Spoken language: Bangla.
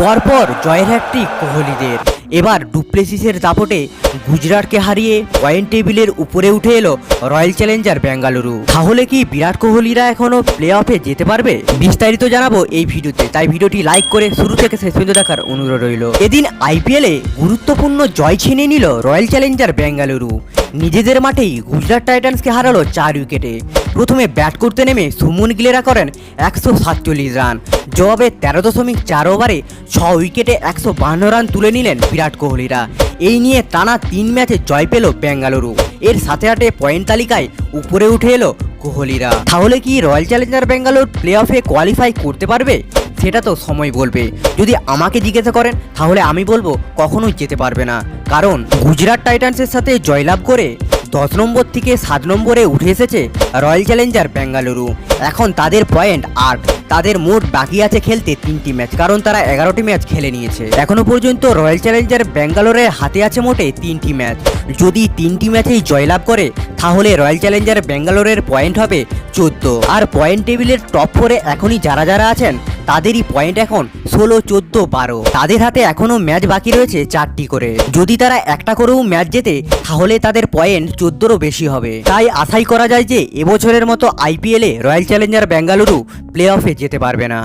পরপর জয়ের হ্যাট্রিক কোহলিদের। এবার ডুপ্লেসিসের দাপটে গুজরাটকে হারিয়ে পয়েন্ট টেবিলের উপরে উঠে এলো রয়্যাল চ্যালেঞ্জার বেঙ্গালুরু। তাহলে কি বিরাট কোহলিরা এখনও প্লে অফে যেতে পারবে? বিস্তারিত জানাব এই ভিডিওতে, তাই ভিডিওটি লাইক করে শুরু থেকে শেষ পর্যন্ত দেখার অনুরোধ রইল। এদিন আইপিএলে গুরুত্বপূর্ণ জয় ছিনে নিল রয়্যাল চ্যালেঞ্জার বেঙ্গালুরু। নিজেদের মাঠেই গুজরাট টাইটান্সকে হারালো চার উইকেটে। প্রথমে ব্যাট করতে নেমে সুমন গিলেরা করেন একশো সাতচল্লিশ রান। জবাবে তেরো দশমিক চার ওভারে ছ উইকেটে একশো বান্ন রান তুলে নিলেন বিরাট কোহলিরা। এই নিয়ে টানা তিন ম্যাচে জয় পেল বেঙ্গালুরু। এর সাথে সাথে পয়েন্ট তালিকায় উপরে উঠে এলো কোহলিরা। তাহলে কি রয়্যাল চ্যালেঞ্জার বেঙ্গালোর প্লে অফে কোয়ালিফাই করতে পারবে? সেটা তো সময় বলবে। যদি আমাকে জিজ্ঞাসা করেন, তাহলে আমি বলব কখনোই যেতে পারবে না। কারণ গুজরাট টাইটান্সের সাথে জয়লাভ করে দশ নম্বর থেকে সাত নম্বরে উঠে এসেছে রয়্যাল চ্যালেঞ্জার বেঙ্গালুরু। এখন তাদের পয়েন্ট আট। তাদের মোট বাকি আছে খেলতে তিনটি ম্যাচ, কারণ তারা এগারোটি ম্যাচ খেলে নিয়েছে। এখনও পর্যন্ত রয়্যাল চ্যালেঞ্জার ব্যাঙ্গালোরের হাতে আছে মোটে তিনটি ম্যাচ। যদি তিনটি ম্যাচেই জয়লাভ করে, তাহলে রয়্যাল চ্যালেঞ্জার ব্যাঙ্গালোরের পয়েন্ট হবে চোদ্দ। আর পয়েন্ট টেবিলের টপ ফোরে এখনই যারা যারা আছেন তাদেরই পয়েন্ট এখন ষোলো, চোদ্দ, বারো। তাদের হাতে এখনও ম্যাচ বাকি রয়েছে চারটি করে। যদি তারা একটা করেও ম্যাচ জেতে, তাহলে তাদের পয়েন্ট চোদ্দোরও বেশি হবে। তাই আশাই করা যায় যে, এবছরের মতো আইপিএলে রয়্যাল চ্যালেঞ্জার বেঙ্গালুরু প্লে অফে যেতে পারবে না।